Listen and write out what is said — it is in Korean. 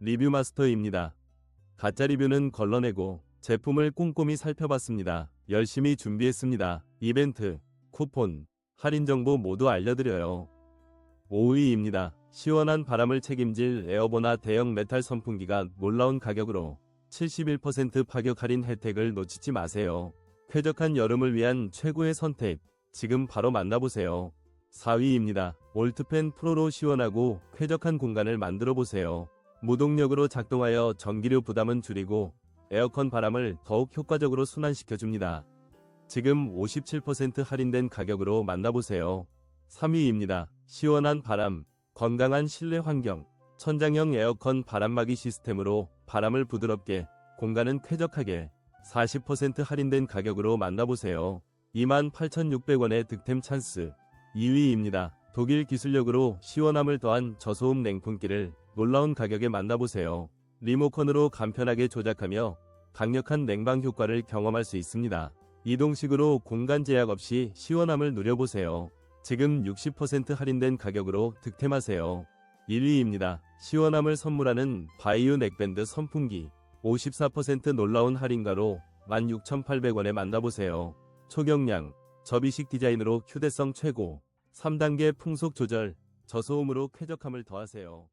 리뷰 마스터입니다. 가짜 리뷰는 걸러내고 제품을 꼼꼼히 살펴봤습니다. 열심히 준비했습니다. 이벤트, 쿠폰, 할인 정보 모두 알려드려요. 5위입니다. 시원한 바람을 책임질 에어보나 대형 메탈 선풍기가 놀라운 가격으로 71% 파격 할인 혜택을 놓치지 마세요. 쾌적한 여름을 위한 최고의 선택. 지금 바로 만나보세요. 4위입니다. 올트팬 프로로 시원하고 쾌적한 공간을 만들어 보세요. 무동력으로 작동하여 전기료 부담은 줄이고 에어컨 바람을 더욱 효과적으로 순환시켜 줍니다. 지금 57% 할인된 가격으로 만나보세요. 3위입니다. 시원한 바람, 건강한 실내 환경, 천장형 에어컨 바람막이 시스템으로 바람을 부드럽게, 공간은 쾌적하게 40% 할인된 가격으로 만나보세요. 28,600원의 득템 찬스. 2위입니다. 독일 기술력으로 시원함을 더한 저소음 냉풍기를 놀라운 가격에 만나보세요. 리모컨으로 간편하게 조작하며 강력한 냉방 효과를 경험할 수 있습니다. 이동식으로 공간 제약 없이 시원함을 누려보세요. 지금 60% 할인된 가격으로 득템하세요. 1위입니다. 시원함을 선물하는 바이오 넥밴드 선풍기 54% 놀라운 할인가로 16,800원에 만나보세요. 초경량, 접이식 디자인으로 휴대성 최고, 3단계 풍속 조절, 저소음으로 쾌적함을 더하세요.